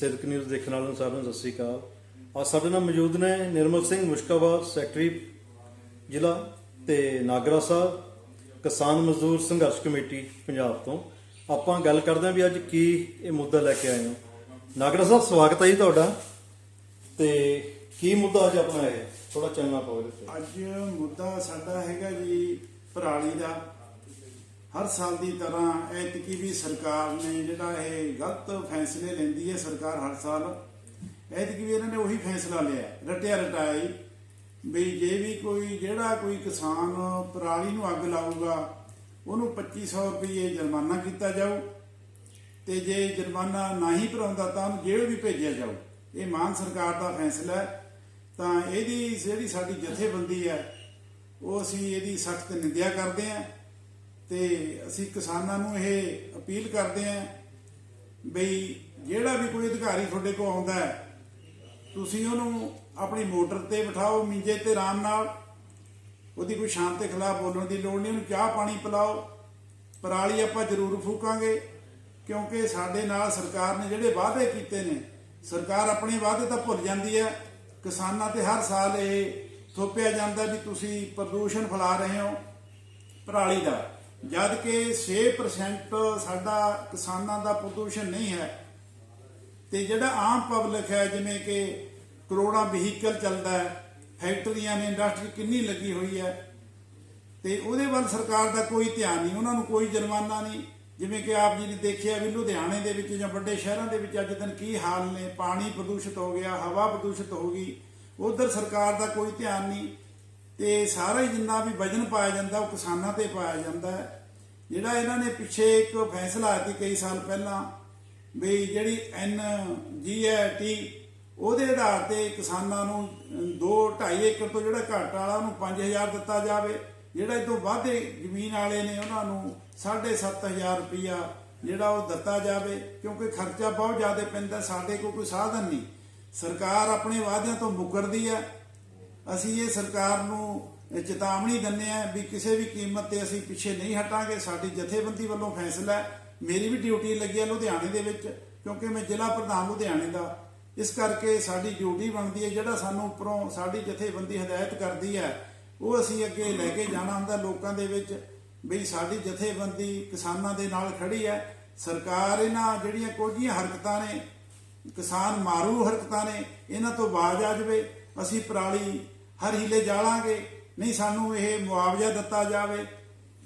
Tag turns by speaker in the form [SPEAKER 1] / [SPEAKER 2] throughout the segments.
[SPEAKER 1] ਸਿਰਕ news ਦੇਖਣ ਵਾਲਿਆਂ ਸਾਰਿਆਂ ਨੂੰ ਸਤਿ ਸ੍ਰੀ ਅਕਾਲ। ਅੱਜ ਸਾਡੇ ਨਾਲ ਮੌਜੂਦ ਨੇ ਨਿਰਮਲ ਸਿੰਘ ਮੁਸ਼ਕਾਬਾਦ, ਸੈਕਟਰੀ, ਜ਼ਿਲ੍ਹਾ ਤੇ ਨਾਗਰਾ ਸਾਹਿਬ, ਕਿਸਾਨ ਮਜ਼ਦੂਰ ਸੰਘਰਸ਼ ਕਮੇਟੀ, ਪੰਜਾਬ ਤੋਂ। ਆਪਾਂ ਗੱਲ ਕਰਦੇ ਹਾਂ ਵੀ ਅੱਜ ਕੀ ਇਹ ਮੁੱਦਾ ਲੈ ਕੇ ਆਏ ਹੋ। ਨਾਗਰਾ ਸਾਹਿਬ, ਸਵਾਗਤ ਹੈ ਜੀ ਤੁਹਾਡਾ। ਤੇ ਕੀ ਮੁੱਦਾ ਅੱਜ ਆਪਣਾ ਹੈ ਥੋੜਾ ਚੱਲਣਾ ਪਵੇ
[SPEAKER 2] ਅੱਜ ਮੁੱਦਾ ਸਾਡਾ ਹੈਗਾ ਜੀ ਪਰਾਲੀ ਦਾ। ਹਰ ਸਾਲ ਦੀ ਤਰ੍ਹਾਂ ਐਤਕੀ ਵੀ ਸਰਕਾਰ ਨੇ ਜਿਹੜਾ ਇਹ ਗਲਤ ਫੈਸਲੇ ਲੈਂਦੀ ਹੈ, ਸਰਕਾਰ ਹਰ ਸਾਲ ਐਤਕੀ ਵੀ ਇਹਨਾਂ ਨੇ ਉਹੀ ਫੈਸਲਾ ਲਿਆ, ਰਟਿਆ ਰਟਾਈ, ਵੀ ਜੇ ਵੀ ਕੋਈ ਜਿਹੜਾ ਕੋਈ ਕਿਸਾਨ ਪਰਾਲੀ ਨੂੰ ਅੱਗ ਲਾਊਗਾ, ਉਹਨੂੰ 2500 ਰੁਪਏ ਜੁਰਮਾਨਾ ਕੀਤਾ ਜਾਊ ਤੇ ਜੇ ਜੁਰਮਾਨਾ ਨਹੀਂ ਭਰਾਉਂਦਾ ਤਾਂ ਉਹਨੂੰ ਜੇਲ੍ਹ ਵੀ ਭੇਜਿਆ ਜਾਊ। ਇਹ ਮਾਨ ਸਰਕਾਰ ਦਾ ਫੈਸਲਾ ਹੈ। ਤਾਂ ਇਹਦੀ ਜਿਹੜੀ ਸਾਡੀ ਜਥੇਬੰਦੀ ਹੈ, ਉਹ ਅਸੀਂ ਇਹਦੀ ਸਖਤ ਨਿੰਦਿਆ ਕਰਦੇ ਹਾਂ। ਤੇ ਅਸੀਂ ਕਿਸਾਨਾਂ ਨੂੰ ਇਹ ਅਪੀਲ ਕਰਦੇ ਹਾਂ ਬਈ ਜਿਹੜਾ ਵੀ ਕੋਈ ਅਧਿਕਾਰੀ ਤੁਹਾਡੇ ਕੋਲ ਆਉਂਦਾ ਹੈ, ਤੁਸੀਂ ਉਹਨੂੰ ਆਪਣੀ ਮੋਟਰ ਤੇ ਬਿਠਾਓ, ਮਿੰਜੇ ਤੇ ਆਰਾਮ ਨਾਲ। ਉਹਦੀ ਕੋਈ ਸ਼ਾਂਤ ਦੇ ਖਿਲਾਫ ਬੋਲਣ ਦੀ ਲੋੜ ਨਹੀਂ, ਉਹਨੂੰ ਚਾਹ ਪਾਣੀ ਪਿਲਾਓ। ਪਰਾਲੀ ਆਪਾਂ ਜ਼ਰੂਰ ਫੂਕਾਂਗੇ, ਕਿਉਂਕਿ ਸਾਡੇ ਨਾਲ ਸਰਕਾਰ ਨੇ ਜਿਹੜੇ ਵਾਅਦੇ ਕੀਤੇ ਨੇ, ਸਰਕਾਰ ਆਪਣੇ ਵਾਅਦੇ ਤਾਂ ਭੁੱਲ ਜਾਂਦੀ ਹੈ। ਕਿਸਾਨਾਂ ਤੇ ਹਰ ਸਾਲ ਇਹ ਥੋਪਿਆ ਜਾਂਦਾ ਵੀ ਤੁਸੀਂ ਪ੍ਰਦੂਸ਼ਣ ਫੈਲਾ ਰਹੇ ਹੋ ਪਰਾਲੀ ਦਾ। ਜਦ ਕਿ 6% ਸਾਡਾ ਕਿਸਾਨਾਂ ਦਾ ਪ੍ਰਦੂਸ਼ਣ ਨਹੀਂ ਹੈ ਤੇ ਜਿਹੜਾ ਆਮ ਪਬਲਿਕ ਹੈ, ਜਿਵੇਂ ਕਿ ਕਰੋੜਾਂ ਵਹੀਕਲ ਚੱਲਦਾ ਹੈ, ਫੈਕਟਰੀਆਂ ਨੇ, ਇੰਡਸਟਰੀ ਕਿੰਨੀ ਲੱਗੀ ਹੋਈ ਹੈ, ਤੇ ਉਹਦੇ ਵੱਲ ਸਰਕਾਰ ਦਾ ਕੋਈ ਧਿਆਨ ਨਹੀਂ, ਉਹਨਾਂ ਨੂੰ ਕੋਈ ਜੁਰਮਾਨਾ ਨਹੀਂ। ਜਿਵੇਂ ਕਿ ਆਪ ਜੀ ਨੇ ਦੇਖਿਆ ਵੀ ਲੁਧਿਆਣੇ ਦੇ ਵਿੱਚ ਜਾਂ ਵੱਡੇ ਸ਼ਹਿਰਾਂ ਦੇ ਵਿੱਚ ਅੱਜ ਦਿਨ ਕੀ ਹਾਲ ਨੇ? ਪਾਣੀ ਪ੍ਰਦੂਸ਼ਿਤ ਹੋ ਗਿਆ, ਹਵਾ ਪ੍ਰਦੂਸ਼ਿਤ ਹੋ ਗਈ, ਉਧਰ ਸਰਕਾਰ ਦਾ ਕੋਈ ਧਿਆਨ ਨਹੀਂ। ਤੇ ਸਾਰਾ ਹੀ ਜਿੰਨਾ ਵੀ ਵਜਨ ਪਾਇਆ ਜਾਂਦਾ, ਉਹ ਕਿਸਾਨਾਂ ਤੇ ਪਾਇਆ ਜਾਂਦਾ ਹੈ। ਜਿਹੜਾ ਇਹਨਾਂ ਨੇ ਪਿੱਛੇ ਇੱਕ ਫੈਸਲਾ ਆਇਆ ਕਈ ਸਾਲ ਪਹਿਲਾਂ ਵੀ ਜਿਹੜੀ ਐਨ ਜੀ ਉਹਦੇ ਆਧਾਰ ਤੇ ਕਿਸਾਨਾਂ ਨੂੰ 2 2.5 ਏਕੜ ਤੋਂ ਜਿਹੜਾ ਘੱਟ ਵਾਲਾ ਉਹਨੂੰ 5000 ਦਿੱਤਾ ਜਾਵੇ। ਜਿਹੜਾ ਇਹ ਤੋਂ ਵਾਧੇ ਜ਼ਮੀਨ ਵਾਲੇ ਨੇ ਉਹਨਾਂ ਨੂੰ 7500 ਰੁਪਇਆ ਜਿਹੜਾ ਉਹ ਦਿੱਤਾ ਜਾਵੇ, ਕਿਉਂਕਿ ਖਰਚਾ ਬਹੁਤ ਜ਼ਿਆਦਾ ਪੈਂਦਾ, ਸਾਡੇ ਕੋਲ ਕੋਈ ਸਾਧਨ ਨਹੀਂ। ਸਰਕਾਰ ਆਪਣੇ ਵਾਅਦਿਆਂ ਤੋਂ ਮੁਕਰਦੀ ਹੈ। ਅਸੀਂ ਇਹ ਸਰਕਾਰ ਨੂੰ ਚੇਤਾਵਨੀ ਦਿੰਦੇ ਆ ਵੀ ਕਿਸੇ ਵੀ ਕੀਮਤ ਤੇ ਅਸੀਂ ਪਿੱਛੇ ਨਹੀਂ ਹਟਾਂਗੇ। ਸਾਡੀ ਜਥੇਬੰਦੀ ਵੱਲੋਂ ਫੈਸਲਾ ਹੈ। ਮੇਰੀ ਵੀ ਡਿਊਟੀ ਲੱਗੀ ਹੈ ਲੁਧਿਆਣੇ ਦੇ ਵਿੱਚ, ਕਿਉਂਕਿ ਮੈਂ ਜ਼ਿਲ੍ਹਾ ਪ੍ਰਧਾਨ ਲੁਧਿਆਣੇ ਦਾ। ਇਸ ਕਰਕੇ ਸਾਡੀ ਡਿਊਟੀ ਬਣਦੀ ਹੈ। ਜਿਹੜਾ ਸਾਨੂੰ ਉੱਪਰੋਂ ਸਾਡੀ ਜਥੇਬੰਦੀ ਹਦਾਇਤ ਕਰਦੀ ਹੈ, ਉਹ ਅਸੀਂ ਅੱਗੇ ਲੈ ਕੇ ਜਾਣਾ ਹੁੰਦਾ ਲੋਕਾਂ ਦੇ ਵਿੱਚ ਵੀ ਸਾਡੀ ਜਥੇਬੰਦੀ ਕਿਸਾਨਾਂ ਦੇ ਨਾਲ ਖੜੀ ਹੈ। ਸਰਕਾਰ ਇਹਨਾਂ ਜਿਹੜੀਆਂ ਕੁਝੀਆਂ ਹਰਕਤਾਂ ਨੇ, ਕਿਸਾਨ ਮਾਰੂ ਹਰਕਤਾਂ ਨੇ, ਇਹਨਾਂ ਤੋਂ ਬਾਜ਼ ਆ ਜਾਵੇ। ਅਸੀਂ ਪਰਾਲੀ ਹਰ ਹੀਲੇ ਜਾਲਾਂਗੇ। ਨਹੀਂ, ਸਾਨੂੰ ਇਹ ਮੁਆਵਜ਼ਾ ਦਿੱਤਾ ਜਾਵੇ।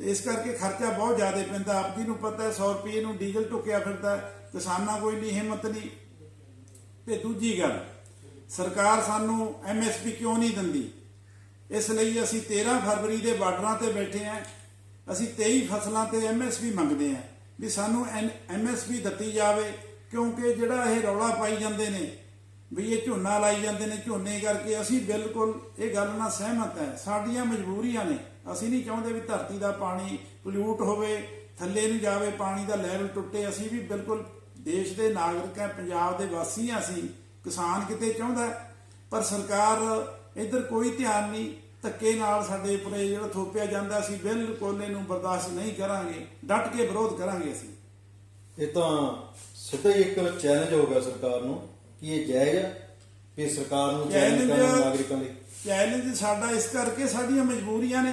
[SPEAKER 2] ਇਸ ਕਰਕੇ ਖਰਚਾ ਬਹੁਤ ਜ਼ਿਆਦਾ ਪੈਂਦਾ। ਆਪ ਜੀ ਨੂੰ ਪਤਾ ਹੈ 100 ਰੁਪਏ ਨੂੰ ਡੀਜ਼ਲ ਟੁੱਕਿਆ ਫਿਰਦਾ ਕਿਸਾਨਾਂ ਕੋਈ ਨਹੀਂ ਹਿੰਮਤ ਨਹੀਂ। ਤੇ ਦੂਜੀ ਗੱਲ, ਸਰਕਾਰ ਸਾਨੂੰ ਐਮਐਸਪੀ ਕਿਉਂ ਨਹੀਂ ਦਿੰਦੀ? ਇਸ ਲਈ ਅਸੀਂ 13 ਫਰਵਰੀ ਦੇ ਬਾਰਡਰਾਂ ਤੇ ਬੈਠੇ ਆਂ ਅਸੀਂ 23 ਫਸਲਾਂ ਤੇ ਐਮਐਸਪੀ ਮੰਗਦੇ ਆਂ ਵੀ ਸਾਨੂੰ ਐਮਐਸਪੀ ਦਿੱਤੀ ਜਾਵੇ। ਕਿਉਂਕਿ ਜਿਹੜਾ ਇਹ ਰੌਲਾ ਪਾਈ ਜਾਂਦੇ ਨੇ ਵੀ ਇਹ ਝੋਨਾ ਲਾਈ ਜਾਂਦੇ ਨੇ ਝੋਨੇ ਕਰਕੇ ਅਸੀਂ ਬਿਲਕੁਲ ਇਹ ਗੱਲ ਨਾਲ ਸਹਿਮਤ ਹੈ। ਸਾਡੀਆਂ ਮਜਬੂਰੀਆਂ ਨੇ। ਅਸੀਂ ਨਹੀਂ ਚਾਹੁੰਦੇ ਵੀ ਧਰਤੀ ਦਾ ਪਾਣੀ ਪੋਲਿਊਟ ਹੋਵੇ, ਥੱਲੇ ਨੂੰ ਜਾਵੇ, ਪਾਣੀ ਦਾ ਲੈਵਲ ਟੁੱਟੇ। ਅਸੀਂ ਵੀ ਬਿਲਕੁਲ ਦੇਸ਼ ਦੇ ਨਾਗਰਿਕ ਹੈ, ਪੰਜਾਬ ਦੇ ਵਾਸੀ ਹਾਂ ਅਸੀਂ। ਕਿਸਾਨ ਕਿਤੇ ਚਾਹੁੰਦਾ ਪਰ ਸਰਕਾਰ ਇੱਧਰ ਕੋਈ ਧਿਆਨ ਨਹੀਂ, ਧੱਕੇ ਨਾਲ ਸਾਡੇ ਉੱਪਰ ਜਿਹੜਾ ਥੋਪਿਆ ਜਾਂਦਾ, ਅਸੀਂ ਬਿਲਕੁਲ ਇਹਨੂੰ ਬਰਦਾਸ਼ਤ ਨਹੀਂ ਕਰਾਂਗੇ। ਡਟ ਕੇ ਵਿਰੋਧ ਕਰਾਂਗੇ ਅਸੀਂ।
[SPEAKER 1] ਇਹ ਤਾਂ ਸਿੱਧਾ ਹੀ ਇੱਕ ਚੈਲੰਜ ਹੋ ਗਿਆ ਸਰਕਾਰ ਨੂੰ। ਕਿ ਇਹ ਜਾਇਜ਼ ਹੈ ਕਿ ਸਰਕਾਰ ਨੂੰ ਚੈਲੰਜ ਕਰਨਾ ਨਾਗਰਿਕਾਂ ਲਈ।
[SPEAKER 2] ਚੈਲੰਜ ਸਾਡਾ ਇਸ ਕਰਕੇ ਸਾਡੀਆਂ ਮਜਬੂਰੀਆਂ ਨੇ।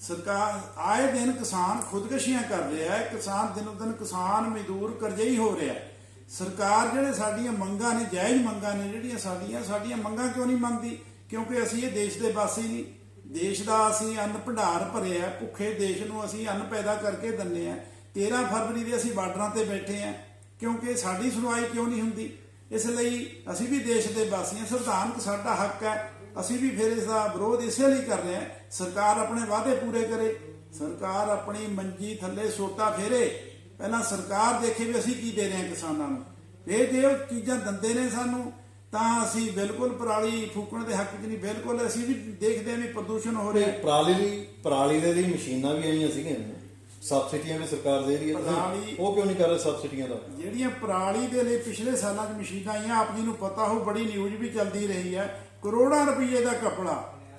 [SPEAKER 2] ਸਰਕਾਰ ਆਏ ਦਿਨ ਕਿਸਾਨ ਖੁਦਕਸ਼ੀਆਂ ਕਰ ਰਿਹਾ ਹੈ। ਕਿਸਾਨ ਦਿਨੋਂ ਦਿਨ ਕਿਸਾਨ ਮਜ਼ਦੂਰ ਕਰਜ਼ਈ ਹੋ ਰਿਹਾ ਹੈ। ਸਰਕਾਰ ਜਿਹੜੇ ਸਾਡੀਆਂ ਮੰਗਾਂ ਨੇ ਜਾਇਜ਼ ਮੰਗਾਂ ਨੇ ਜਿਹੜੀਆਂ ਸਾਡੀਆਂ ਸਾਡੀਆਂ ਮੰਗਾਂ ਕਿਉਂ ਨਹੀਂ ਮੰਨਦੀ? ਕਿਉਂਕਿ ਅਸੀਂ ਇਹ ਦੇਸ਼ ਦੇ ਵਾਸੀ ਨਹੀਂ। ਦੇਸ਼ ਦਾ ਅਸੀਂ ਅੰਨ ਭੰਡਾਰ ਭਰਿਆ ਭੁੱਖੇ ਦੇਸ਼ ਨੂੰ ਅਸੀਂ ਅੰਨ ਪੈਦਾ ਕਰਕੇ ਦਿੰਨੇ ਆ 13 ਫਰਵਰੀ ਦੇ ਅਸੀਂ ਬਾਰਡਰਾਂ ਤੇ ਬੈਠੇ ਆ ਕਿਉਂਕਿ ਸਾਡੀ ਸੁਣਵਾਈ ਕਿਉਂ ਨਹੀਂ ਹੁੰਦੀ? ਇਸ ਲਈ ਅਸੀਂ ਵੀ ਦੇਸ਼ ਦੇ ਵਾਸੀ ਹਾਂ ਸੰਵਿਧਾਨਕ ਸਾਡਾ ਹੱਕ ਹੈ। ਅਸੀਂ ਵੀ ਫਿਰ ਇਸ ਦਾ ਵਿਰੋਧ ਇਸੇ ਲਈ ਕਰ ਰਹੇ ਹਾਂ। ਸਰਕਾਰ ਆਪਣੇ ਵਾਅਦੇ ਪੂਰੇ ਕਰੇ, ਸਰਕਾਰ ਆਪਣੀ ਮੰਜੀ ਥੱਲੇ ਸੋਟਾ ਫੇਰੇ। ਪਹਿਲਾਂ ਸਰਕਾਰ ਦੇਖੇ ਵੀ ਅਸੀਂ ਕੀ ਦੇ ਰਹੇ ਹਾਂ ਕਿਸਾਨਾਂ ਨੂੰ। ਇਹ ਜੇ ਉਹ ਚੀਜ਼ਾਂ ਦਿੰਦੇ ਨੇ ਸਾਨੂੰ, ਤਾਂ ਅਸੀਂ ਬਿਲਕੁਲ ਪਰਾਲੀ ਫੂਕਣ ਦੇ ਹੱਕ 'ਚ ਨਹੀਂ। ਬਿਲਕੁਲ ਅਸੀਂ ਵੀ ਦੇਖਦੇ ਹਾਂ ਵੀ ਪ੍ਰਦੂਸ਼ਣ ਹੋ ਰਿਹਾ।
[SPEAKER 1] ਪਰਾਲੀ ਲਈ ਪਰਾਲੀ ਦੇ ਲਈ ਮਸ਼ੀਨਾਂ ਵੀ ਆਈਆਂ ਸੀਗੀਆਂ। ਸਬਸਿਡੀਆਂ ਵੀ ਸਰਕਾਰ ਦੇ ਰਹੀ ਹੈ। ਤੁਸੀਂ ਉਹ ਕਿਉਂ ਨਹੀਂ ਕਰ ਰਹੇ ਸਬਸਿਡੀਆਂ ਦਾ?
[SPEAKER 2] ਜਿਹੜੀਆਂ ਪਰਾਲੀ ਦੇ ਲਈ ਪਿਛਲੇ ਸਾਲਾਂ 'ਚ ਮਸ਼ੀਨਾਂ ਆਈਆਂ ਆਪ ਜੀ ਨੂੰ ਪਤਾ ਹੋ ਬੜੀ ਨਿਊਜ਼ ਵੀ ਚੱਲਦੀ ਰਹੀ ਹੈ। ਕਰੋੜਾਂ ਰੁਪਏ ਦਾ ਕਪੜਾ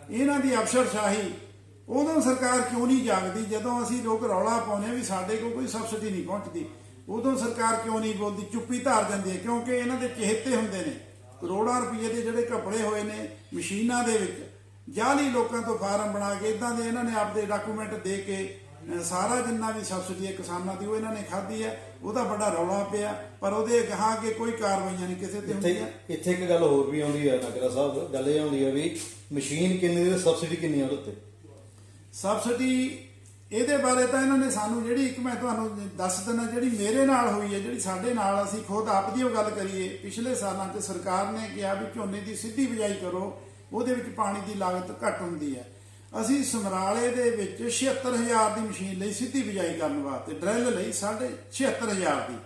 [SPEAKER 2] ਇਹਨਾਂ ਦੀ ਅਫਸਰਸ਼ਾਹੀ ਉਦੋਂ ਸਰਕਾਰ ਕਿਉਂ ਨਹੀਂ ਜਾਗਦੀ? ਜਦੋਂ ਅਸੀਂ ਲੋਕ ਰੌਲਾ ਪਾਉਂਦੇ ਵੀ ਸਾਡੇ ਕੋਲ ਕੋਈ ਸਬਸਿਡੀ ਨਹੀਂ ਪਹੁੰਚਦੀ ਉਦੋਂ ਸਰਕਾਰ ਕਿਉਂ ਨਹੀਂ ਬੋਲਦੀ? ਚੁੱਪੀ ਧਾਰ ਜਾਂਦੀ ਹੈ ਕਿਉਂਕਿ ਇਹਨਾਂ ਦੇ ਚਿਹਤੇ ਹੁੰਦੇ ਨੇ। ਕਰੋੜਾਂ ਰੁਪਏ ਦੇ ਜਿਹੜੇ ਕੱਪੜੇ ਹੋਏ ਨੇ ਮਸ਼ੀਨਾਂ ਦੇ ਵਿੱਚ ਜਾਲੀ ਲੋਕਾਂ ਤੋਂ ਫਾਰਮ ਬਣਾ ਕੇ ਇਦਾਂ ਦੇ ਇਹਨਾਂ ਨੇ ਆਪਦੇ ਡਾਕੂਮੈਂਟ ਦੇ ਕੇ ਸਾਰਾ ਜਿੰਨਾ ਵੀ ਸਬਸਿਡੀ ਹੈ ਕਿਸਾਨਾਂ ਦੀ ਉਹ ਇਹਨਾਂ ਨੇ ਖਾਧੀ ਹੈ। ਉਹਦਾ ਵੱਡਾ ਰੌਲਾ ਪਿਆ ਪਰ ਉਹਦੇ ਗਾਹਾਂ ਕੇ ਕੋਈ ਕਾਰਵਾਈਆਂ ਨਹੀਂ ਕਿਸੇ ਤੇ
[SPEAKER 1] ਇੱਥੇ
[SPEAKER 2] ਹੁੰਦੀਆਂ
[SPEAKER 1] ਇੱਥੇ ਇੱਕ ਗੱਲ ਹੋਰ ਵੀ ਆਉਂਦੀ ਹੈ ਨਗਰਾ ਸਾਹਿਬ ਗੱਲ ਇਹ ਆਉਂਦੀ ਹੈ ਵੀ ਮਸ਼ੀਨ ਕਿੰਨੀ ਦੀ ਸਬਸਿਡੀ ਕਿੰਨੀ ਆ ਉਹਦੇ ਉੱਤੇ?
[SPEAKER 2] ਸਬਸਿਡੀ ਇਹਦੇ ਬਾਰੇ ਤਾਂ ਇਹਨਾਂ ਨੇ ਸਾਨੂੰ ਜਿਹੜੀ ਇੱਕ ਮੈਂ ਤੁਹਾਨੂੰ ਦੱਸ ਦਿੰਦਾ ਜਿਹੜੀ ਮੇਰੇ ਨਾਲ ਹੋਈ ਹੈ ਜਿਹੜੀ ਸਾਡੇ ਨਾਲ ਅਸੀਂ ਖੁਦ ਆਪ ਦੀ ਉਹ ਗੱਲ ਕਰੀਏ ਪਿਛਲੇ ਸਾਲਾਂ 'ਚ ਸਰਕਾਰ ਨੇ ਕਿਹਾ ਵੀ ਝੋਨੇ ਦੀ ਸਿੱਧੀ ਬਿਜਾਈ ਕਰੋ ਉਹਦੇ ਵਿੱਚ ਪਾਣੀ ਦੀ ਲਾਗਤ ਘੱਟ ਹੁੰਦੀ ਹੈ। ਅਸੀਂ ਸਮਰਾਲੇ ਦੇ ਵਿੱਚ 76000 ਦੀ ਮਸ਼ੀਨ ਲਈ ਸਿੱਧੀ ਬਿਜਾਈ ਕਰਨ ਵਾਸਤੇ ਡਰਿਲ ਲਈ 76000 ਦੀ।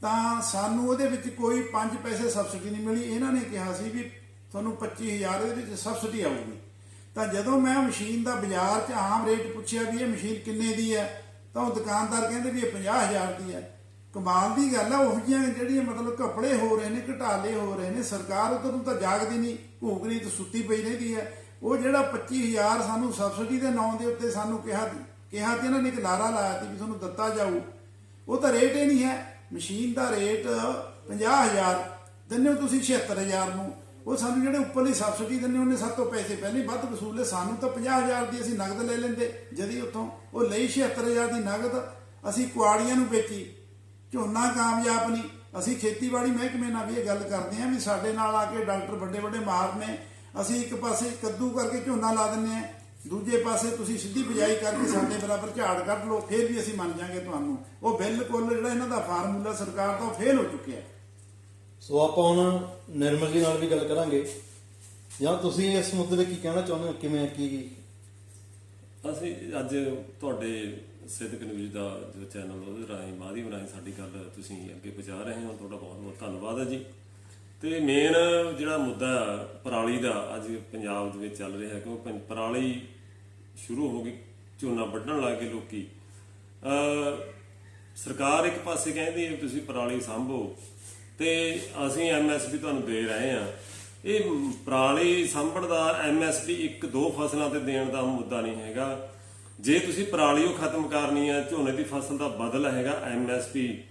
[SPEAKER 2] ਤਾਂ ਸਾਨੂੰ ਉਹਦੇ ਵਿੱਚ ਕੋਈ 5 ਪੈਸੇ ਸਬਸਿਡੀ ਨਹੀਂ ਮਿਲੀ। ਇਹਨਾਂ ਨੇ ਕਿਹਾ ਸੀ ਵੀ ਤੁਹਾਨੂੰ 25000 ਇਹਦੇ ਵਿੱਚ ਸਬਸਿਡੀ ਆਊਗੀ। ਤਾਂ ਜਦੋਂ ਮੈਂ ਮਸ਼ੀਨ ਦਾ ਬਾਜ਼ਾਰ 'ਚ ਆਮ ਰੇਟ ਪੁੱਛਿਆ ਵੀ ਇਹ ਮਸ਼ੀਨ ਕਿੰਨੇ ਦੀ ਹੈ, ਤਾਂ ਉਹ ਦੁਕਾਨਦਾਰ ਕਹਿੰਦੇ ਵੀ ਇਹ 50000 ਦੀ ਹੈ। ਕਮਾਲ ਦੀ ਗੱਲ ਹੈ ਉਹ ਜਿਹੀਆਂ ਜਿਹੜੀਆਂ ਮਤਲਬ ਕੱਪੜੇ ਹੋ ਰਹੇ ਨੇ, ਘਟਾਲੇ ਹੋ ਰਹੇ ਨੇ, ਸਰਕਾਰ ਉਧਰ ਨੂੰ ਤਾਂ ਜਾਗਦੀ ਨਹੀਂ ਭੂਖਰੀ ਤੇ ਸੁੱਤੀ ਪਈ ਰਹਿੰਦੀ ਹੈ। ਉਹ ਜਿਹੜਾ 25000 ਸਾਨੂੰ ਸਬਸਿਡੀ ਦੇ ਨਾਂ ਦੇ ਉੱਤੇ ਸਾਨੂੰ ਕਿਹਾ ਕਿਹਾ ਤੇ ਇਹਨਾਂ ਨੇ ਇੱਕ ਲਾਰਾ ਲਾਇਆ ਸੀ ਵੀ ਤੁਹਾਨੂੰ ਦਿੱਤਾ ਜਾਊ। ਉਹ ਤਾਂ ਰੇਟ ਹੀ ਨਹੀਂ ਹੈ। ਮਸ਼ੀਨ ਦਾ ਰੇਟ 50000 ਦਿੰਦੇ ਹੋ ਤੁਸੀਂ 76000 ਨੂੰ। ਉਹ ਸਾਨੂੰ ਜਿਹੜੇ ਉੱਪਰਲੀ ਸਬਸਿਡੀ ਦਿੰਦੇ ਉਹਨੇ ਸਾਡੇ ਤੋਂ ਪੈਸੇ ਪਹਿਲੇ ਵੱਧ ਵਸੂਲੇ। ਸਾਨੂੰ ਤਾਂ 50000 ਦੀ ਅਸੀਂ ਨਗਦ ਲੈ ਲੈਂਦੇ, ਜਦੀ ਉੱਥੋਂ। ਉਹ ਲਈ 76000 ਦੀ ਨਗਦ, ਅਸੀਂ ਕੁਆੜੀਆਂ ਨੂੰ ਵੇਚੀ। ਝੋਨਾ ਕਾਮਯਾਬ ਨਹੀਂ। ਅਸੀਂ ਖੇਤੀਬਾੜੀ ਮਹਿਕਮੇ ਨਾਲ ਵੀ ਇਹ ਗੱਲ ਕਰਦੇ ਹਾਂ ਵੀ ਸਾਡੇ ਨਾਲ ਆ ਕੇ ਡਾਕਟਰ ਵੱਡੇ ਵੱਡੇ ਮਾਰ ਨੇ ਅਸੀਂ ਇੱਕ ਪਾਸੇ ਕੱਦੂ ਕਰਕੇ ਝੋਨਾ ਲਾ ਦਿੰਨੇ ਆ ਦੂਜੇ ਪਾਸੇ ਤੁਸੀਂ ਸਿੱਧੀ ਬਿਜਾਈ ਕਰਕੇ ਸਾਡੇ ਬਰਾਬਰ ਝਾੜ ਕੱਢ ਲਓ ਫਿਰ ਵੀ ਅਸੀਂ ਮੰਨ ਜਾਾਂਗੇ ਤੁਹਾਨੂੰ। ਉਹ ਬਿਲਕੁਲ ਜਿਹੜਾ ਇਹਨਾਂ ਦਾ ਫਾਰਮੂਲਾ ਸਰਕਾਰ ਦਾ ਫੇਲ ਹੋ ਚੁੱਕਿਆ
[SPEAKER 1] ਸੋ ਆਪਾਂ ਹੁਣ ਨਿਰਮਲ ਜੀ ਨਾਲ ਵੀ ਗੱਲ ਕਰਾਂਗੇ। ਜਾਂ ਤੁਸੀਂ ਇਸ ਮੁੱਦੇ ਤੇ ਕੀ ਕਹਿਣਾ ਚਾਹੁੰਦੇ ਹੋ? ਕਿਵੇਂ ਕੀ
[SPEAKER 3] ਅਸੀਂ ਅੱਜ ਤੁਹਾਡੇ ਸਿੱਧਕ ਨਿਊਜ਼ ਦਾ ਜੋ ਚੈਨਲ ਉਹਦੇ ਰਾਹੀਂ ਮਾਧਿਅਮ ਰਾਹੀਂ ਸਾਡੀ ਗੱਲ ਤੁਸੀਂ ਅੱਗੇ ਪਹੁੰਚਾ ਰਹੇ ਹੋ। ਤੁਹਾਡਾ ਬਹੁਤ ਬਹੁਤ ਧੰਨਵਾਦ ਹੈ ਜੀ। ਤੇ ਮੇਨ ਜਿਹੜਾ ਮੁੱਦਾ ਪਰਾਲੀ ਦਾ ਅੱਜ ਪੰਜਾਬ ਦੇ ਵਿੱਚ ਚੱਲ ਰਿਹਾ ਕਿਉਂਕਿ ਪਰਾਲੀ ਸ਼ੁਰੂ ਹੋ ਗਈ, ਝੋਨਾ ਵੱਢਣ ਲੱਗ ਗਏ ਲੋਕੀ। ਅ, ਸਰਕਾਰ ਇੱਕ ਪਾਸੇ ਕਹਿੰਦੀ ਹੈ ਵੀ ਤੁਸੀਂ ਪਰਾਲੀ ਸੰਭੋ, ਤੇ ਅਸੀਂ ਐਮਐਸਪੀ ਤੁਹਾਨੂੰ ਦੇ ਰਹੇ ਹਾਂ। ਇਹ ਪਰਾਲੀ ਸੰਭਣ ਦਾ ਐਮਐਸਪੀ ਇੱਕ ਦੋ ਫਸਲਾਂ ਤੇ ਦੇਣ ਦਾ ਮੁੱਦਾ ਨਹੀਂ ਹੈਗਾ। ਜੇ ਤੁਸੀਂ ਪਰਾਲੀ ਉਹ ਖਤਮ ਕਰਨੀ ਹੈ, ਝੋਨੇ ਦੀ ਫਸਲ ਦਾ ਬਦਲ ਹੈਗਾ ਐਮਐਸਪੀ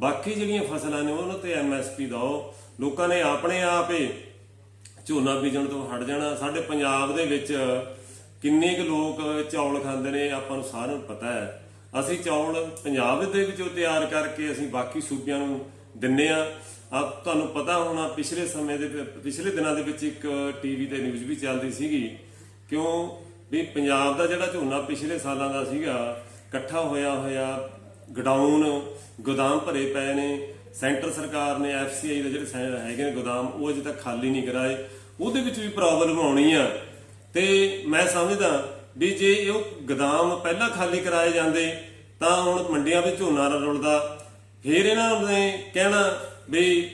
[SPEAKER 3] ਬਾਕੀ ਜਿਹੜੀਆਂ ਫਸਲਾਂ ਨੇ ਉਹਨਾਂ ਤੇ ਐਮਐਸਪੀ ਦਿਓ ਲੋਕਾਂ ਨੇ ਆਪਣੇ ਆਪ ਹੀ ਝੋਨਾ ਬੀਜਣ ਤੋਂ ਹਟ ਜਾਣਾ। ਸਾਡੇ ਪੰਜਾਬ ਦੇ ਵਿੱਚ ਕਿੰਨੇ ਕੁ ਲੋਕ ਚੌਲ ਖਾਂਦੇ ਨੇ, ਆਪਾਂ ਨੂੰ ਸਾਰਿਆਂ ਨੂੰ ਪਤਾ ਹੈ। ਅਸੀਂ ਚੌਲ ਪੰਜਾਬ ਦੇ ਵਿੱਚੋਂ ਤਿਆਰ ਕਰਕੇ ਅਸੀਂ ਬਾਕੀ ਸੂਬਿਆਂ ਨੂੰ ਦਿੰਨੇ ਆ ਆਪ ਤੁਹਾਨੂੰ ਪਤਾ ਹੋਣਾ, ਪਿਛਲੇ ਸਮੇਂ ਦੇ ਪਿਛਲੇ ਦਿਨਾਂ ਦੇ ਵਿੱਚ ਇੱਕ ਟੀਵੀ ਤੇ ਨਿਊਜ਼ ਵੀ ਚੱਲਦੀ ਸੀਗੀ। ਕਿਉਂ? ਵੀ ਪੰਜਾਬ ਦਾ ਜਿਹੜਾ ਝੋਨਾ ਪਿਛਲੇ ਸਾਲਾਂ ਦਾ ਸੀਗਾ, ਇਕੱਠਾ ਹੋਇਆ ਹੋਇਆ ਗਡਾਊਨ ਗੋਦਾਮ ਭਰੇ ਪਏ ਨੇ। ਸੈਂਟਰ ਸਰਕਾਰ ਨੇ ਐਫਸੀਆਈ ਦੇ ਜਿਹੜੇ ਹੈਗੇ ਨੇ ਗੋਦਾਮ, ਉਹ ਅਜੇ ਤੱਕ ਖਾਲੀ ਨਹੀਂ ਕਰਾਏ। ਉਹਦੇ ਵਿੱਚ ਵੀ ਪ੍ਰੋਬਲਮ ਆਉਣੀ ਆ। ਤੇ ਮੈਂ ਸਮਝਦਾ ਵੀ ਜੇ ਉਹ ਗੋਦਾਮ ਪਹਿਲਾਂ ਖਾਲੀ ਕਰਾਏ ਜਾਂਦੇ, ਤਾਂ ਹੁਣ ਮੰਡੀਆਂ ਵਿੱਚ ਝੋਨਾ ਨਾ ਰੁਲਦਾ ਫਿਰ ਇਹਨਾਂ ਨੇ ਕਹਿਣਾ ਵੀ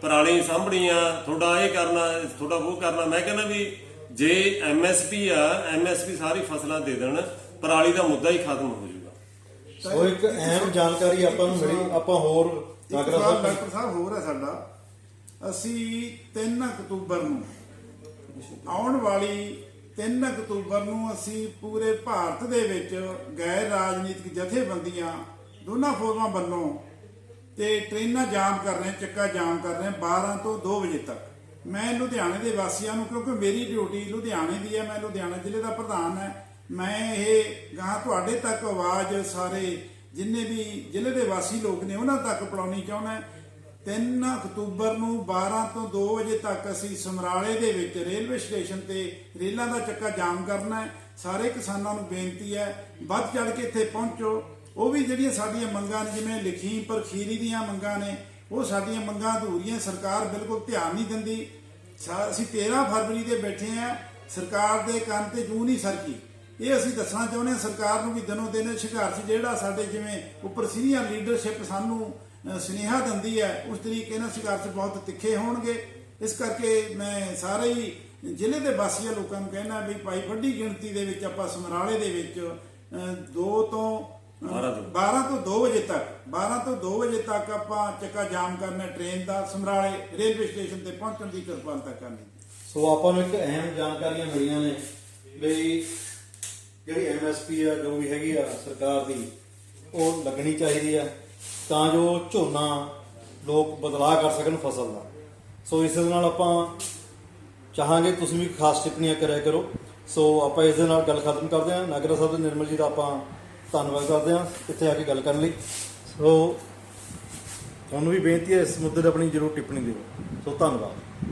[SPEAKER 3] ਪਰਾਲੀ ਸਾਂਭਣੀ ਆ, ਤੁਹਾਡਾ ਇਹ ਕਰਨਾ, ਤੁਹਾਡਾ ਉਹ ਕਰਨਾ। ਮੈਂ ਕਹਿੰਦਾ ਵੀ ਜੇ ਐਮਐਸਪੀ ਆ ਐਮਐਸਪੀ ਸਾਰੀ ਫਸਲਾਂ ਦੇ ਦੇਣ, ਪਰਾਲੀ ਦਾ ਮੁੱਦਾ ਹੀ ਖਤਮ ਹੋ ਜਾਊਗਾ
[SPEAKER 1] ਸੋ ਇੱਕ ਅਹਿਮ ਜਾਣਕਾਰੀ ਆਪਾਂ ਨੂੰ ਮਿਲੀ ਆਪਾਂ ਹੋਰ ਨਾਗਰਾ ਸਾਹਿਬ
[SPEAKER 2] ਡਾਕਟਰ ਸਾਹਿਬ ਹੋਰ ਹੈ ਸਾਡਾ। ਅਸੀਂ 3 ਅਕਤੂਬਰ ਨੂੰ ਆਉਣ ਵਾਲੀ 3 ਅਕਤੂਬਰ ਨੂੰ ਅਸੀਂ ਪੂਰੇ ਭਾਰਤ ਦੇ ਵਿੱਚ ਗੈਰ ਰਾਜਨੀਤਿਕ ਜਥੇਬੰਦੀਆਂ ਦੋਨਾਂ ਫੋਰਮਾਂ ਵੱਲੋਂ ਤੇ ਟ੍ਰੇਨਾਂ ਜਾਮ ਕਰ ਰਹੇ ਚੱਕਾ ਜਾਮ ਕਰ ਰਹੇ 12 ਤੋਂ 2 ਵਜੇ ਤੱਕ। ਮੈਂ ਲੁਧਿਆਣੇ ਦੇ ਵਾਸੀਆਂ ਨੂੰ ਕਿਉਂਕਿ ਮੇਰੀ ਡਿਊਟੀ ਲੁਧਿਆਣੇ ਦੀ ਹੈ ਮੈਂ ਲੁਧਿਆਣਾ ਜ਼ਿਲ੍ਹੇ ਦਾ ਪ੍ਰਧਾਨ ਹੈ ਮੈਂ ਇਹ ਗਾਂ ਤੁਹਾਡੇ ਤੱਕ ਆਵਾਜ਼ ਸਾਰੇ ਜਿੰਨੇ ਵੀ ਜ਼ਿਲ੍ਹੇ ਦੇ ਵਾਸੀ ਲੋਕ ਨੇ, ਉਹਨਾਂ ਤੱਕ ਪੜਾਉਣੀ ਚਾਹੁੰਦਾ 3 ਅਕਤੂਬਰ ਨੂੰ 12 ਤੋਂ 2 ਵਜੇ ਤੱਕ ਅਸੀਂ ਸਮਰਾਲੇ ਦੇ ਵਿੱਚ ਰੇਲਵੇ ਸਟੇਸ਼ਨ ਤੇ ਰੇਲਾਂ ਦਾ ਚੱਕਾ ਜਾਮ ਕਰਨਾ ਹੈ। ਸਾਰੇ ਕਿਸਾਨਾਂ ਨੂੰ ਬੇਨਤੀ ਹੈ, ਵੱਧ ਚੜ ਕੇ ਇੱਥੇ ਪਹੁੰਚੋ। ਉਹ ਵੀ ਜਿਹੜੀਆਂ ਸਾਡੀਆਂ ਮੰਗਾਂ ਨੇ, ਜਿਵੇਂ ਲਖੀਮਪੁਰ ਖੀਰੀ ਦੀਆਂ ਮੰਗਾਂ ਨੇ, ਉਹ ਸਾਡੀਆਂ ਮੰਗਾਂ ਅਧੂਰੀਆਂ, ਸਰਕਾਰ ਬਿਲਕੁਲ ਧਿਆਨ ਨਹੀਂ ਦਿੰਦੀ। ਸਾ- ਅਸੀਂ 13 ਫਰਵਰੀ ਦੇ ਬੈਠੇ ਆ ਸਰਕਾਰ ਦੇ ਕੰਨ ਤੇ ਜੂੰ ਨਹੀਂ ਸਰਕੀ। ਇਹ ਅਸੀਂ ਦੱਸਣਾ ਚਾਹੁੰਦੇ ਹਾਂ ਸਰਕਾਰ ਨੂੰ ਵੀ ਦਿਨੋਂ ਦਿਨ ਸੰਘਰਸ਼ ਜਿਹੜਾ ਸਾਡੇ ਜਿਵੇਂ ਉੱਪਰ ਸੀਨੀਅਰ ਲੀਡਰਸ਼ਿਪ ਸਾਨੂੰ ਸੁਨੇਹਾ ਦਿੰਦੀ ਹੈ ਉਸ ਤਰੀਕੇ ਨਾਲ ਸੰਘਰਸ਼ ਬਹੁਤ ਤਿੱਖੇ ਹੋਣਗੇ। ਇਸ ਕਰਕੇ ਮੈਂ ਸਾਰੇ ਹੀ ਜ਼ਿਲ੍ਹੇ ਦੇ ਵਾਸੀਆਂ ਲੋਕਾਂ ਨੂੰ ਕਹਿਣਾ ਵੀ ਭਾਈ ਵੱਡੀ ਗਿਣਤੀ ਦੇ ਵਿੱਚ ਆਪਾਂ ਸਮਰਾਲੇ ਦੇ ਵਿੱਚ 2 ਤੋਂ ਅ,
[SPEAKER 3] 12 ਤੋਂ।
[SPEAKER 2] 12 ਤੋਂ 2 ਵਜੇ ਤੱਕ 12 ਤੋਂ 2 ਵਜੇ ਤੱਕ ਆਪਾਂ ਚੱਕਾ ਜਾਮ ਕਰਨਾ ਟ੍ਰੇਨ ਦਾ ਸਮਰਾਲੇ ਰੇਲਵੇ ਸਟੇਸ਼ਨ ਤੇ ਪਹੁੰਚਣ ਦੀ ਕਿਰਪਾਲਤਾ ਕਰਨੀ।
[SPEAKER 1] ਸੋ ਆਪਾਂ ਨੂੰ ਇੱਕ ਅਹਿਮ ਜਾਣਕਾਰੀਆਂ ਮਿਲੀਆਂ ਨੇ ਵੀ ਜਿਹੜੀ ਐਮਐਸਪੀ ਆ, ਜੋ ਵੀ ਹੈਗੀ ਆ ਸਰਕਾਰ ਦੀ, ਉਹ ਲੱਗਣੀ ਚਾਹੀਦੀ ਹੈ ਤਾਂ ਜੋ ਝੋਨਾ ਲੋਕ ਬਦਲਾਅ ਕਰ ਸਕਣ ਫਸਲ ਦਾ। ਸੋ ਇਸ ਦੇ ਨਾਲ ਆਪਾਂ ਚਾਹਾਂਗੇ ਤੁਸੀਂ ਵੀ ਖਾਸ ਟਿੱਪਣੀਆਂ ਕਰਿਆ ਕਰੋ। ਸੋ ਆਪਾਂ ਇਸ ਦੇ ਨਾਲ ਗੱਲ ਖਤਮ ਕਰਦੇ ਹਾਂ। ਨਾਗਰਾ ਸਾਹਿਬ ਦੇ ਨਿਰਮਲ ਜੀ ਦਾ ਆਪਾਂ ਧੰਨਵਾਦ ਕਰਦੇ ਹਾਂ ਇੱਥੇ ਆ ਕੇ ਗੱਲ ਕਰਨ ਲਈ। ਸੋ ਤੁਹਾਨੂੰ ਵੀ ਬੇਨਤੀ ਹੈ ਇਸ ਮੁੱਦੇ ਤੇ ਆਪਣੀ ਜ਼ਰੂਰ ਟਿੱਪਣੀ ਦਿਓ। ਸੋ ਧੰਨਵਾਦ।